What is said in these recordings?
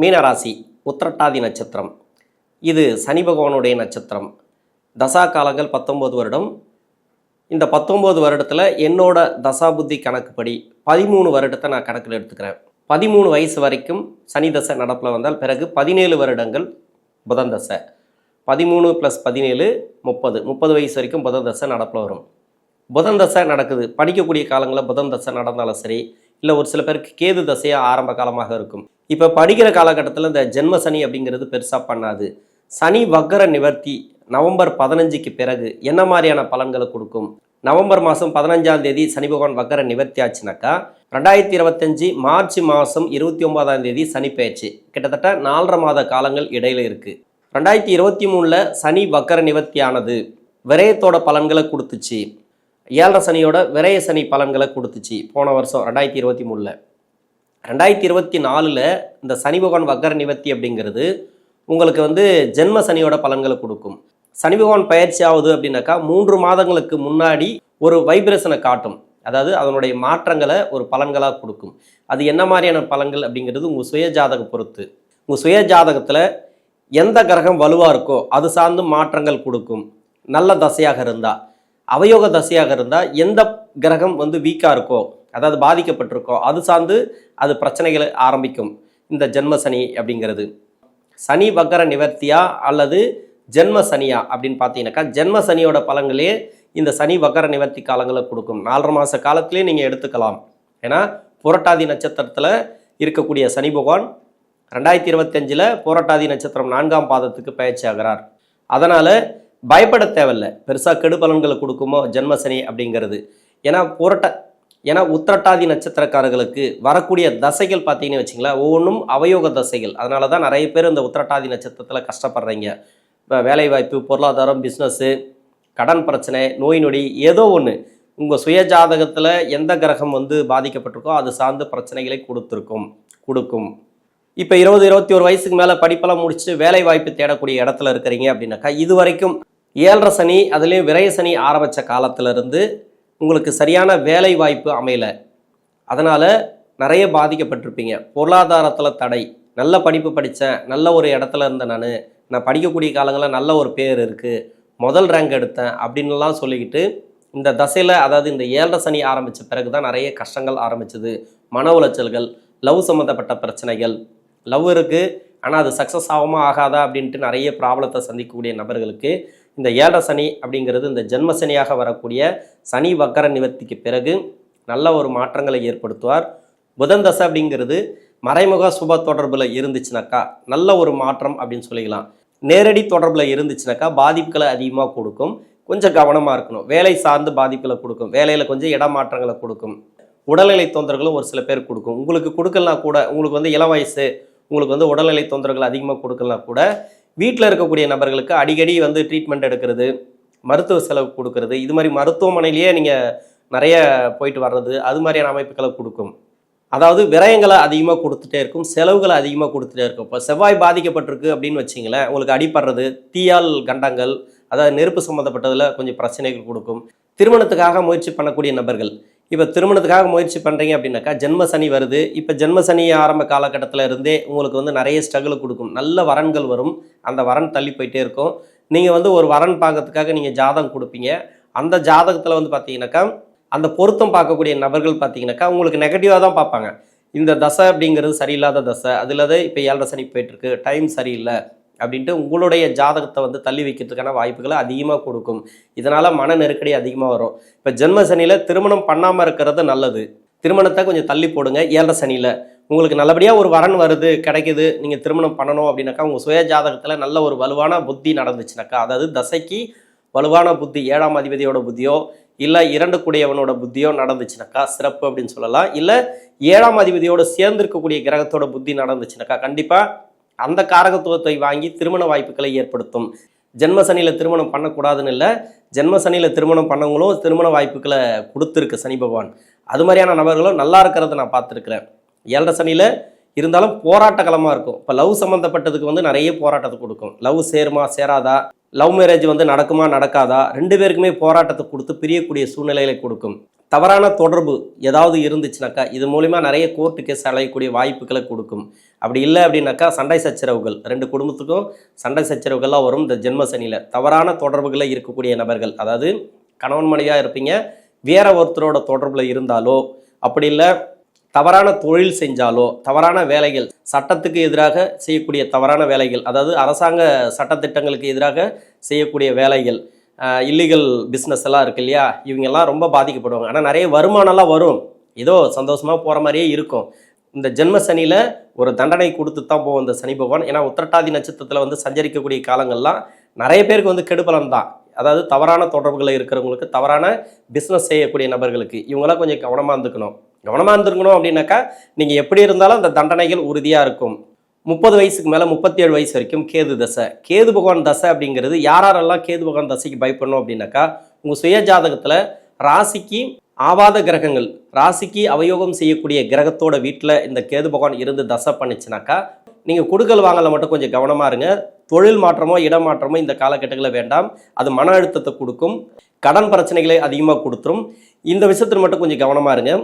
மீனராசி உத்திரட்டாதி நட்சத்திரம். இது சனி பகவானுடைய நட்சத்திரம். தசா காலங்கள் பத்தொம்போது வருடம். இந்த பத்தொம்போது வருடத்தில் என்னோட தசா புத்தி கணக்குப்படி பதிமூணு வருடத்தை நான் கணக்கில் எடுத்துக்கிறேன். பதிமூணு வயசு வரைக்கும் சனி தசை நடப்பில் வந்தால் பிறகு பதினேழு வருடங்கள் புதன் தசை. பதிமூணு ப்ளஸ் பதினேழு முப்பது. முப்பது வயசு வரைக்கும் புதன் தசை நடப்பில் வரும். புதன் தசை நடக்குது. படிக்கக்கூடிய காலங்களில் புதன் தசை நடந்தாலும் சரி இல்லை ஒரு சில பேருக்கு கேது தசையாக ஆரம்ப காலமாக இருக்கும். இப்போ படிக்கிற காலகட்டத்தில் இந்த ஜென்ம சனி அப்படிங்கிறது பெருசாக பண்ணாது. சனி வக்கர நிவர்த்தி நவம்பர் பதினஞ்சுக்கு பிறகு என்ன மாதிரியான பலன்களை கொடுக்கும்? நவம்பர் மாதம் பதினஞ்சாம் தேதி சனி பகவான் வக்கர நிவர்த்தி ஆச்சுனாக்கா ரெண்டாயிரத்தி இருபத்தஞ்சி மார்ச் மாதம் இருபத்தி ஒன்பதாம் தேதி சனி பெயர்ச்சி. கிட்டத்தட்ட நாலரை மாத காலங்கள் இடையில இருக்குது ரெண்டாயிரத்தி இருபத்தி மூணில் சனி வக்கர நிவர்த்தி ஆனது விரயத்தோட பலன்களை கொடுத்துச்சு. ஏழரை சனியோட விரய சனி பலன்களை கொடுத்துச்சு. போன வருஷம் ரெண்டாயிரத்தி இருபத்தி மூணில். ரெண்டாயிரத்தி இருபத்தி நாலில் இந்த சனி பகவான் வக்கர நிவர்த்தி அப்படிங்கிறது உங்களுக்கு வந்து ஜென்ம சனியோட பலன்களை கொடுக்கும். சனி பகவான் பயிற்சி ஆகுது அப்படின்னாக்கா மூன்று மாதங்களுக்கு முன்னாடி ஒரு வைப்ரேஷனை காட்டும். அதாவது அதனுடைய மாற்றங்களை ஒரு பலன்களாக கொடுக்கும். அது என்ன மாதிரியான பலன்கள் அப்படிங்கிறது உங்கள் சுய ஜாதக பொறுத்து. உங்கள் சுய ஜாதகத்தில் எந்த கிரகம் வலுவாக இருக்கோ அது சார்ந்து மாற்றங்கள் கொடுக்கும். நல்ல தசையாக இருந்தால் அவயோக தசையாக இருந்தால் எந்த கிரகம் வந்து வீக்காக இருக்கோ அதாவது பாதிக்கப்பட்டிருக்கோ அது சார்ந்து அது பிரச்சனைகளை ஆரம்பிக்கும். இந்த ஜென்ம சனி அப்படிங்கிறது. சனி வக்கர நிவர்த்தியா அல்லது ஜென்ம சனியா அப்படின்னு பார்த்தீங்கன்னாக்கா ஜென்ம சனியோட பலங்களே இந்த சனி வக்கர நிவர்த்தி காலங்களை கொடுக்கும். நாலரை மாத காலத்திலே நீங்கள் எடுத்துக்கலாம். ஏன்னா புரட்டாதி நட்சத்திரத்தில் இருக்கக்கூடிய சனி பகவான் ரெண்டாயிரத்தி இருபத்தஞ்சில் புரட்டாதி நட்சத்திரம் நான்காம் பாதத்துக்கு பயிற்சி ஆகிறார். அதனால் பயப்பட தேவையில்ல. பெருசாக கெடு பலன்களை கொடுக்குமோ ஜென்மசனி அப்படிங்கிறது. ஏன்னா புரட்ட ஏன்னா உத்திரட்டாதி நட்சத்திரக்காரர்களுக்கு வரக்கூடிய தசைகள் பார்த்தீங்கன்னு வச்சிங்களேன் ஒவ்வொன்றும் அவயோக தசைகள். அதனால தான் நிறைய பேர் இந்த உத்திரட்டாதி நட்சத்திரத்தில் கஷ்டப்படுறீங்க. இப்போ வேலைவாய்ப்பு பொருளாதாரம் பிஸ்னஸ்ஸு கடன் பிரச்சனை நோய் நொடி ஏதோ ஒன்று உங்கள் சுய ஜாதகத்தில் எந்த கிரகம் வந்து பாதிக்கப்பட்டிருக்கோ அது சார்ந்த பிரச்சனைகளை கொடுத்துருக்கும் கொடுக்கும். இப்போ இருபது இருபத்தி ஒரு வயசுக்கு மேலே படிப்பெல்லாம் முடிச்சுட்டு வேலை வாய்ப்பு தேடக்கூடிய இடத்துல இருக்கிறீங்க அப்படின்னாக்கா இது வரைக்கும் ஏழரை சனி அதுலேயும் விரய சனி ஆரம்பித்த காலத்திலிருந்து உங்களுக்கு சரியான வேலை வாய்ப்பு அமையலை. அதனால் நிறைய பாதிக்கப்பட்டிருப்பீங்க. பொருளாதாரத்தில் தடை. நல்ல படிப்பு படித்தேன் நல்ல ஒரு இடத்துல இருந்தேன் நான். நான் படிக்கக்கூடிய காலங்களில் நல்ல ஒரு பேர் இருக்குது முதல் ரேங்க் எடுத்தேன் அப்படின்லாம் சொல்லிக்கிட்டு இந்த தசையில் அதாவது இந்த ஏழரை சனி ஆரம்பித்த பிறகு தான் நிறைய கஷ்டங்கள் ஆரம்பிச்சது. மன உளைச்சல்கள் லவ் சம்மந்தப்பட்ட பிரச்சனைகள். லவ் இருக்குது ஆனால் அது சக்ஸஸ் ஆகுமா ஆகாதா அப்படின்ட்டு நிறைய ப்ராப்ளத்தை சந்திக்கக்கூடிய நபர்களுக்கு இந்த ஏழரை சனி அப்படிங்கிறது இந்த ஜென்ம சனியாக வரக்கூடிய சனி வக்கர நிவர்த்திக்கு பிறகு நல்ல ஒரு மாற்றங்களை ஏற்படுத்துவார். புதன் தசை அப்படிங்கிறது மறைமுக சுப தொடர்பில் இருந்துச்சுனாக்கா நல்ல ஒரு மாற்றம் அப்படின்னு சொல்லிக்கலாம். நேரடி தொடர்பில் இருந்துச்சுனாக்கா பாதிப்புகளை அதிகமாக கொடுக்கும். கொஞ்சம் கவனமாக இருக்கணும். வேலை சார்ந்து பாதிப்புகளை கொடுக்கும். வேலையில் கொஞ்சம் இடமாற்றங்களை கொடுக்கும். உடல்நிலை தொந்தரவுகளும் ஒரு சில பேர் கொடுக்கும். உங்களுக்கு கொடுக்கலாம் கூட உங்களுக்கு வந்து இளம் வயசு உங்களுக்கு வந்து உடல்நிலை தொந்தரவுகள் அதிகமாக கொடுக்கலாம் கூட வீட்டில் இருக்கக்கூடிய நபர்களுக்கு அடிக்கடி வந்து ட்ரீட்மெண்ட் எடுக்கிறது மருத்துவ செலவு கொடுக்கறது. இது மாதிரி மருத்துவமனையிலேயே நீங்கள் நிறைய போயிட்டு வர்றது அது மாதிரியான அமைப்புகளை கொடுக்கும். அதாவது விரயங்களை அதிகமாக கொடுத்துட்டே இருக்கும் செலவுகளை அதிகமாக கொடுத்துட்டே இருக்கும். இப்போ செவ்வாய் பாதிக்கப்பட்டிருக்கு அப்படின்னு வச்சிங்களேன் உங்களுக்கு அடிப்படுறது தீயால் கண்டங்கள் அதாவது நெருப்பு சம்மந்தப்பட்டதில் கொஞ்சம் பிரச்சனைகள் கொடுக்கும். திருமணத்துக்காக முயற்சி பண்ணக்கூடிய நபர்கள் இப்போ திருமணத்துக்காக முயற்சி பண்ணுறீங்க அப்படின்னாக்கா ஜென்ம சனி வருது. இப்போ ஜென்ம சனி ஆரம்ப காலகட்டத்தில் இருந்தே உங்களுக்கு வந்து நிறைய ஸ்ட்ரகிள் கொடுக்கும். நல்ல வரன்கள் வரும். அந்த வரன் தள்ளி போயிட்டே இருக்கும். நீங்கள் வந்து ஒரு வரன் பார்க்கறதுக்காக நீங்கள் ஜாதகம் கொடுப்பீங்க. அந்த ஜாதகத்தில் வந்து பார்த்தீங்கன்னாக்கா அந்த பொருத்தம் பார்க்கக்கூடிய நபர்கள் பார்த்தீங்கன்னாக்கா உங்களுக்கு நெகட்டிவாக தான் பார்ப்பாங்க. இந்த தசை அப்படிங்கிறது சரியில்லாத தசை. அது இல்லாத இப்போ ஏழரை சனி போயிட்டுருக்கு டைம் சரியில்லை. அப்படின்ட்டு உங்களுடைய ஜாதகத்தை வந்து தள்ளி வைக்கிறதுக்கான வாய்ப்புகளை அதிகமாக கொடுக்கும். இதனால் மன நெருக்கடி அதிகமாக வரும். இப்போ ஜென்ம சனியில் திருமணம் பண்ணாமல் இருக்கிறது நல்லது. திருமணத்தை கொஞ்சம் தள்ளி போடுங்க. ஏழரை சனியில். உங்களுக்கு நல்லபடியாக ஒரு வரன் வருது கிடைக்குது. நீங்கள் திருமணம் பண்ணணும் அப்படின்னாக்கா உங்கள் சுய ஜாதகத்தில் நல்ல ஒரு வலுவான புத்தி நடந்துச்சுனாக்கா அதாவது தசைக்கு வலுவான புத்தி ஏழாம் அதிபதியோட புத்தியோ இல்லை இரண்டு கூடியவனோட புத்தியோ நடந்துச்சுனாக்கா சிறப்பு அப்படின்னு சொல்லலாம். இல்லை ஏழாம் அதிபதியோட சேர்ந்திருக்கக்கூடிய கிரகத்தோட புத்தி நடந்துச்சுனாக்கா கண்டிப்பாக அந்த காரகத்துவத்தை வாங்கி திருமண வாய்ப்புகளை ஏற்படுத்தும். ஜென்மசனியில் திருமணம் பண்ணக்கூடாதுன்னு இல்லை ஜென்ம சனியில் திருமணம் பண்ணவங்களும் திருமண வாய்ப்புகளை கொடுத்துருக்கு சனி பகவான். அது மாதிரியான நபர்களும் நல்லா இருக்கிறத நான் பார்த்துருக்குறேன். ஏழரை சனியில் இருந்தாலும் போராட்ட களமாக இருக்கும். இப்போ லவ் சம்மந்தப்பட்டதுக்கு வந்து நிறைய போராட்டத்தை கொடுக்கும். லவ் சேருமா சேராதா? லவ் மேரேஜ் வந்து நடக்குமா நடக்காதா? ரெண்டு பேருக்குமே போராட்டத்தை கொடுத்து பிரியக்கூடிய சூழ்நிலைகளை கொடுக்கும். தவறான தொடர்பு ஏதாவது இருந்துச்சுனாக்கா இது மூலிமா நிறைய கோர்ட்டு கேஸ் அலையக்கூடிய வாய்ப்புகளை கொடுக்கும். அப்படி இல்லை அப்படின்னாக்கா சண்டை சச்சரவுகள் ரெண்டு குடும்பத்துக்கும் சண்டை சச்சரவுகள்லாம் வரும் இந்த ஜென்ம சனியில். தவறான தொடர்புகளில் இருக்கக்கூடிய நபர்கள் அதாவது கணவன் மனைவியாக இருப்பீங்க வேற ஒருத்தரோட தொடர்பில் இருந்தாலோ அப்படி இல்லை தவறான தொழில் செஞ்சாலோ தவறான வேலைகள் சட்டத்துக்கு எதிராக செய்யக்கூடிய தவறான வேலைகள் அதாவது அரசாங்க சட்டத்திட்டங்களுக்கு எதிராக செய்யக்கூடிய வேலைகள் இல்லீகல் பிஸ்னஸ் எல்லாம் இருக்கு இல்லையா? இவங்கெல்லாம் ரொம்ப பாதிக்கப்படுவாங்க. ஆனால் நிறைய வருமானம்லாம் வரும். ஏதோ சந்தோஷமாக போகிற மாதிரியே இருக்கும். இந்த ஜென்ம சனியில் ஒரு தண்டனை கொடுத்து தான் போகும் இந்த சனி பகவான். ஏன்னா உத்திரட்டாதி நட்சத்திரத்தில் வந்து சஞ்சரிக்கக்கூடிய காலங்கள்லாம் நிறைய பேருக்கு வந்து கெடுபலன் தான். அதாவது தவறான தொடர்புகளில் இருக்கிறவங்களுக்கு தவறான பிஸ்னஸ் செய்யக்கூடிய நபர்களுக்கு இவங்களாம் கொஞ்சம் கவனமாக இருந்துக்கணும். கவனமாக இருந்துக்கணும் அப்படின்னாக்கா நீங்கள் எப்படி இருந்தாலும் அந்த தண்டனைகள் உறுதியாக இருக்கும். முப்பது வயசுக்கு மேலே முப்பத்தி ஏழு வயசு வரைக்கும் கேது தசை. கேது பகவான் தசை அப்படிங்கிறது யாரெல்லாம் கேது பகவான் தசைக்கு பயப்படணும் அப்படின்னாக்கா உங்கள் சுய ஜாதகத்தில் ராசிக்கு ஆவாத கிரகங்கள் ராசிக்கு அவயோகம் செய்யக்கூடிய கிரகத்தோட வீட்டில் இந்த கேது பகவான் இருந்து தசை பண்ணிச்சுனாக்கா நீங்கள் கொடுக்கல் வாங்கல மட்டும் கொஞ்சம் கவனமாக இருங்க. தொழில் மாற்றமோ இடம் மாற்றமோ இந்த காலகட்டங்களில் வேண்டாம். அது மன அழுத்தத்தை கொடுக்கும். கடன் பிரச்சனைகளை அதிகமாக கொடுத்துரும். இந்த விஷயத்தில் மட்டும் கொஞ்சம் கவனமாக இருங்க.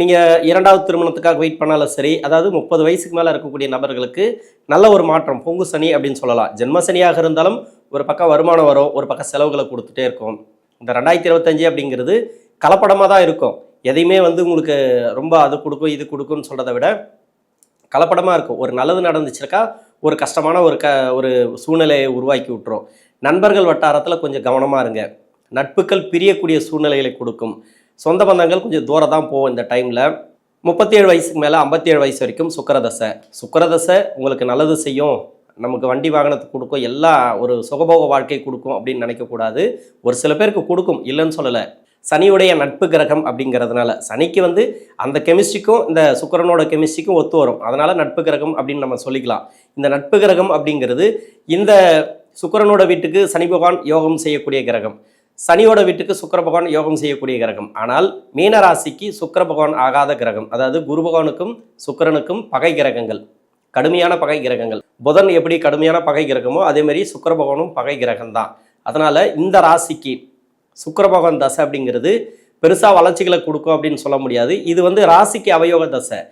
நீங்கள் இரண்டாவது திருமணத்துக்காக வெயிட் பண்ணாலும் சரி அதாவது முப்பது வயசுக்கு மேலே இருக்கக்கூடிய நபர்களுக்கு நல்ல ஒரு மாற்றம் பொங்கு சனி அப்படின்னு சொல்லலாம். ஜென்ம சனியாக இருந்தாலும் ஒரு பக்கம் வருமானம் வரும் ஒரு பக்கம் செலவுகளை கொடுத்துட்டே இருக்கும். இந்த ரெண்டாயிரத்தி இருபத்தஞ்சு அப்படிங்கிறது கலப்படமாக தான் இருக்கும். எதையுமே வந்து உங்களுக்கு ரொம்ப அது கொடுக்கும் இது கொடுக்கும்னு சொல்கிறத விட கலப்படமாக இருக்கும். ஒரு நல்லது நடந்துச்சுருக்கா ஒரு கஷ்டமான ஒரு க ஒரு சூழ்நிலையை உருவாக்கி விட்டுரும். நண்பர்கள் வட்டாரத்தில் கொஞ்சம் கவனமாக இருங்க. நட்புகள் பிரியக்கூடிய சூழ்நிலைகளை கொடுக்கும். சொந்த பந்தங்கள் கொஞ்சம் தூரம் தான் போகும் இந்த டைமில் முப்பத்தி ஏழு வயசுக்கு மேலே ஐம்பத்தி ஏழு வயசு வரைக்கும் சுக்கரதசை சுக்கரதசை உங்களுக்கு நல்லது செய்யும். நமக்கு வண்டி வாகனத்தை கொடுக்கும். எல்லா ஒரு சுகபோக வாழ்க்கை கொடுக்கும் அப்படின்னு நினைக்கக்கூடாது ஒரு சில பேருக்கு கொடுக்கும். இல்லைன்னு சொல்லலை. சனியுடைய நட்பு கிரகம் அப்படிங்கிறதுனால. சனிக்கு வந்து அந்த கெமிஸ்ட்ரிக்கும் இந்த சுக்கரனோட கெமிஸ்ட்ரிக்கும் ஒத்து வரும். அதனால் நட்பு கிரகம் அப்படின்னு நம்ம சொல்லிக்கலாம். இந்த நட்பு கிரகம் அப்படிங்கிறது இந்த சுக்கரனோட வீட்டுக்கு சனி பகவான் யோகம் செய்யக்கூடிய கிரகம். சனியோட வீட்டுக்கு சுக்கர பகவான் யோகம் செய்யக்கூடிய கிரகம். ஆனால் மீன ராசிக்கு சுக்கர பகவான் ஆகாத கிரகம். அதாவது குரு பகவானுக்கும் சுக்கரனுக்கும் பகை கிரகங்கள். கடுமையான பகை கிரகங்கள். புதன் எப்படி கடுமையான பகை கிரகமோ அதே மாதிரி சுக்கர பகவானும் பகை கிரகம் தான் இந்த ராசிக்கு சுக்கர பகவான் தசை அப்படிங்கிறது பெருசாக வளர்ச்சிகளை கொடுக்கும் அப்படின்னு சொல்ல முடியாது. இது வந்து ராசிக்கு அவயோக தசை.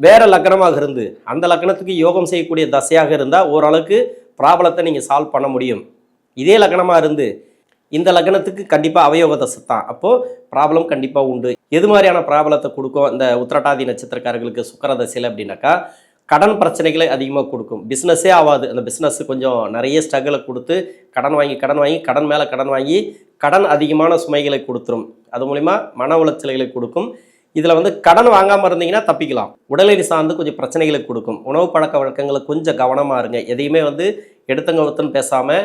வேறு லக்னமாக இருந்து அந்த லக்னத்துக்கு யோகம் செய்யக்கூடிய தசையாக இருந்தால் ஓரளவுக்கு ப்ராப்ளத்தை நீங்கள் சால்வ் பண்ண முடியும். இதே லக்னமாக இருந்து இந்த லக்னத்துக்கு கண்டிப்பாக அவயோக தசை தான் அப்போது ப்ராப்ளம் கண்டிப்பாக உண்டு. எது மாதிரியான ப்ராப்ளத்தை கொடுக்கும்? இந்த உத்திரட்டாதி நட்சத்திரக்காரர்களுக்கு சுக்கர தசையில் அப்படின்னாக்கா கடன் பிரச்சனைகளை அதிகமாக கொடுக்கும். பிஸ்னஸே ஆகாது அந்த பிஸ்னஸ் கொஞ்சம் நிறைய ஸ்ட்ரகிளை கொடுத்து கடன் வாங்கி கடன் வாங்கி கடன் மேலே கடன் வாங்கி கடன் அதிகமான சுமைகளை கொடுத்துரும். அது மூலிமா மன உளைச்சல்களை கொடுக்கும். இதில் வந்து கடன் வாங்காமல் இருந்தீங்கன்னா தப்பிக்கலாம். உடலடி சார்ந்து கொஞ்சம் பிரச்சனைகளை கொடுக்கும். உணவு பழக்க வழக்கங்களை கொஞ்சம் கவனமாக இருங்க. எதையுமே வந்து எடுத்தங்க ஒருத்தன் பேசாமல்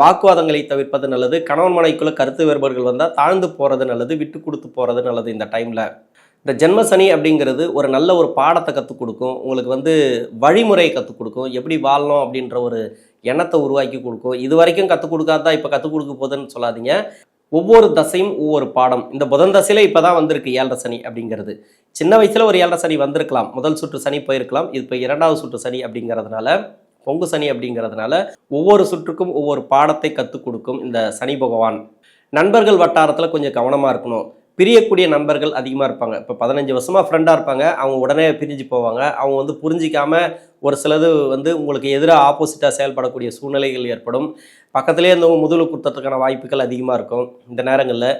வாக்குவாதங்களை தவிர்ப்பது நல்லது. கணவன் மனைக்குள்ளே கருத்து வேறுபாடுகள் வந்தால் தாழ்ந்து போகிறது நல்லது விட்டு கொடுத்து போகிறது நல்லது இந்த டைமில் இந்த ஜென்ம சனி அப்படிங்கிறது ஒரு நல்ல ஒரு பாடத்தை கற்றுக் கொடுக்கும். உங்களுக்கு வந்து வழிமுறையை கற்றுக் கொடுக்கும். எப்படி வாழணும் அப்படின்ற ஒரு எண்ணத்தை உருவாக்கி கொடுக்கும். இது வரைக்கும் கற்றுக் கொடுக்காதா இப்போ கற்றுக் கொடுக்க போகுதுன்னு சொல்லாதீங்க. ஒவ்வொரு தசையும் ஒவ்வொரு பாடம். இந்த புதன் தசையில் இப்போ தான் வந்திருக்கு ஏழரை சனி அப்படிங்கிறது. சின்ன வயசில் ஒரு ஏழரை சனி வந்திருக்கலாம். முதல் சுற்று சனி போயிருக்கலாம். இது இப்போ இரண்டாவது சுற்று சனி அப்படிங்கிறதுனால. பொங்கு சனி அப்படிங்கிறதுனால ஒவ்வொரு சுற்றுக்கும் ஒவ்வொரு பாடத்தை கற்றுக் கொடுக்கும் இந்த சனி பகவான். நண்பர்கள் வட்டாரத்தில் கொஞ்சம் கவனமாக இருக்கணும். பிரியக்கூடிய நண்பர்கள் அதிகமாக இருப்பாங்க. இப்போ பதினஞ்சு வருஷமாக ஃப்ரெண்டாக இருப்பாங்க. அவங்க உடனே பிரிஞ்சு போவாங்க. அவங்க வந்து புரிஞ்சிக்காமல் ஒரு சிலது வந்து உங்களுக்கு எதிராக ஆப்போசிட்டாக செயல்படக்கூடிய சூழ்நிலைகள் ஏற்படும். பக்கத்துலேயே இருந்தவங்க முதல் கொடுத்ததுக்கான வாய்ப்புகள் அதிகமாக இருக்கும். இந்த நேரங்களில்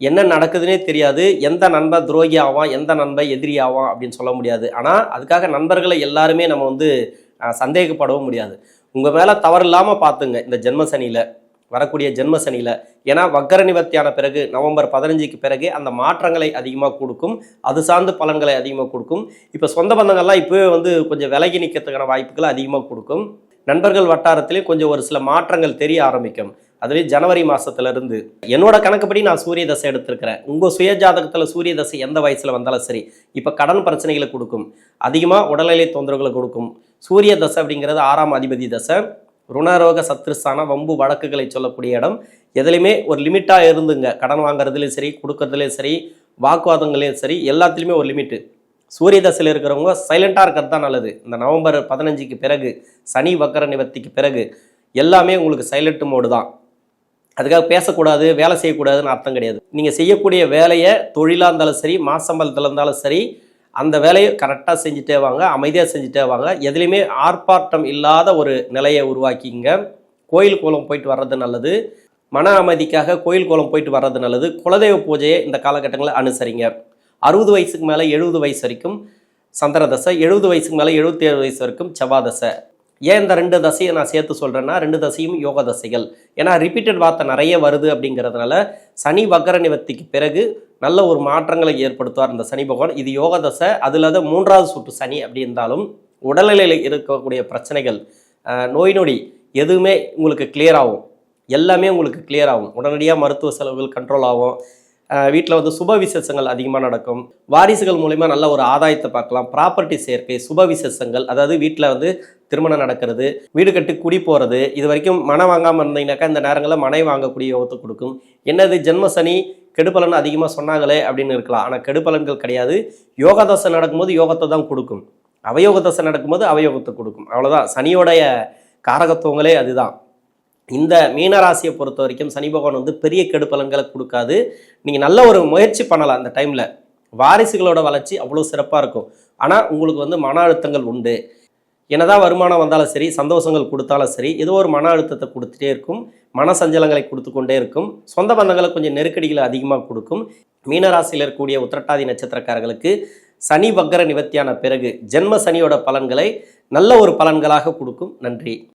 என்ன நடக்குதுன்னே தெரியாது. எந்த நண்பன் துரோகி ஆவான்? எந்த நண்பன் எதிரி ஆவான்? அப்படின்னு சொல்ல முடியாது. ஆனால் அதுக்காக நண்பர்களை எல்லாருமே நம்ம வந்து சந்தேகப்படவும் முடியாது. உங்கள் மேலே தவறு இல்லாமல் பார்த்துங்க. இந்த ஜென்ம சனியில் வரக்கூடிய ஜென்ம சனியில். ஏன்னா வக்கர நிவர்த்தியான பிறகு நவம்பர் பதினஞ்சுக்கு பிறகு அந்த மாற்றங்களை அதிகமாக கொடுக்கும். அது சார்ந்து பலன்களை அதிகமாக கொடுக்கும். இப்போ சொந்த பந்தங்கள்லாம் இப்போவே வந்து கொஞ்சம் விலகி நிற்கிறதுக்கான வாய்ப்புகளை அதிகமாக கொடுக்கும். நண்பர்கள் வட்டாரத்திலே கொஞ்சம் ஒரு சில மாற்றங்கள் தெரிய ஆரம்பிக்கும். அதுலேயும் ஜனவரி மாதத்துலேருந்து என்னோட கணக்குப்படி நான் சூரிய தசை எடுத்திருக்கிறேன். உங்கள் சுய ஜாதகத்தில் சூரிய தசை எந்த வயசில் வந்தாலும் சரி இப்போ கடன் பிரச்சனைகளை கொடுக்கும். அதிகமாக உடல்நிலை தொந்தரவுகளை கொடுக்கும். சூரிய தசை அப்படிங்கிறது ஆறாம் அதிபதி தசை. ருணரோக சத்ருஸ்தான வம்பு வழக்குகளை சொல்லக்கூடிய இடம். எதுலையுமே ஒரு லிமிட்டாக இருந்துங்க. கடன் வாங்குறதுலையும் சரி கொடுக்கறதுலையும் சரி வாக்குவாதங்களையும் சரி எல்லாத்துலேயுமே ஒரு லிமிட்டு சூரிய தசையில் இருக்கிறவங்க சைலண்ட்டாக இருக்கிறது தான் நல்லது. இந்த நவம்பர் பதினஞ்சுக்கு பிறகு சனி வக்கர நிவர்த்திக்கு பிறகு எல்லாமே உங்களுக்கு சைலண்ட் மோடு தான். அதுக்காக பேசக்கூடாது வேலை செய்யக்கூடாதுன்னு அர்த்தம் கிடையாது. நீங்கள் செய்யக்கூடிய வேலையை தொழிலாக இருந்தாலும் சரி மாசம்பளத்தில் இருந்தாலும் சரி அந்த வேலையை கரெக்டாக செஞ்சுட்டே வாங்க அமைதியாக செஞ்சுட்டே வாங்க. எதுலேயுமே ஆர்ப்பாட்டம் இல்லாத ஒரு நிலையை உருவாக்கிங்க. கோயில் கோலம் போயிட்டு வர்றது நல்லது. மன அமைதிக்காக கோயில் கோலம் போயிட்டு வர்றது நல்லது. குலதெய்வ பூஜையை இந்த காலகட்டங்களில் அனுசரிங்க. அறுபது வயசுக்கு மேலே எழுபது வயசு வரைக்கும் சந்திர தசை எழுபது வயசுக்கு மேலே எழுபத்தி ஏழு வயசு வரைக்கும் செவ்வாதசை ஏன் இந்த ரெண்டு தசையை நான் சேர்த்து சொல்கிறேன்னா ரெண்டு தசையும் யோக தசைகள். ஏன்னா ரிப்பீட்டட் வார்த்தை நிறைய வருது அப்படிங்கிறதுனால சனி வக்கர நிவர்த்திக்கு பிறகு நல்ல ஒரு மாற்றங்களை ஏற்படுத்துவார் இந்த சனி பகவான். இது யோக தசை அதில் தான் மூன்றாவது சுற்று சனி அப்படி இருந்தாலும் உடல்நிலையில் இருக்கக்கூடிய பிரச்சனைகள் நோய் நொடி எதுவுமே உங்களுக்கு கிளியர் ஆகும். எல்லாமே உங்களுக்கு கிளியர் ஆகும். உடனடியாக மருத்துவ செலவுகள் கண்ட்ரோல் ஆகும். வீட்டில் வந்து சுப விசேஷங்கள் அதிகமாக நடக்கும். வாரிசுகள் மூலிமா நல்ல ஒரு ஆதாயத்தை பார்க்கலாம். ப்ராப்பர்ட்டி சேர்க்கை சுப விசேஷங்கள் அதாவது வீட்டில் வந்து திருமணம் நடக்கிறது வீடு கட்டி குடி போகிறது இது வரைக்கும் மனை வாங்காமல் இருந்தீங்கன்னாக்கா இந்த நேரங்களில் மனை வாங்கக்கூடிய யோகத்தை கொடுக்கும். என்னது ஜென்ம சனி கெடுபலன் அதிகமாக சொன்னாங்களே அப்படின்னு இருக்கலாம். ஆனால் கெடுபலன்கள் கிடையாது. யோகதசை நடக்கும்போது யோகத்தை தான் கொடுக்கும். அவயோக தசை நடக்கும்போது அவயோகத்தை கொடுக்கும். அவ்வளோதான் சனியோடைய காரகத்துவங்களே அதுதான். இந்த மீனராசியை பொறுத்த வரைக்கும் சனி பகவான் வந்து பெரிய கெடுப்பலன்களை கொடுக்காது. நீங்கள் நல்ல ஒரு முயற்சி பண்ணலாம் அந்த டைமில் வாரிசுகளோட வளர்ச்சி அவ்வளோ சிறப்பாக இருக்கும். ஆனால் உங்களுக்கு வந்து மன அழுத்தங்கள் உண்டு. என்னதான் வருமானம் வந்தாலும் சரி சந்தோஷங்கள் கொடுத்தாலும் சரி ஏதோ ஒரு மன அழுத்தத்தை கொடுத்துட்டே இருக்கும். மன சஞ்சலங்களை கொடுத்து கொண்டே இருக்கும். சொந்த பந்தங்களை கொஞ்சம் நெருக்கடிகளை அதிகமாக கொடுக்கும். மீனராசியில் இருக்கக்கூடிய உத்திரட்டாதி நட்சத்திரக்காரர்களுக்கு சனி வக்கர நிவர்த்தியான பிறகு ஜென்ம சனியோட பலன்களை நல்ல ஒரு பலன்களாக கொடுக்கும். நன்றி.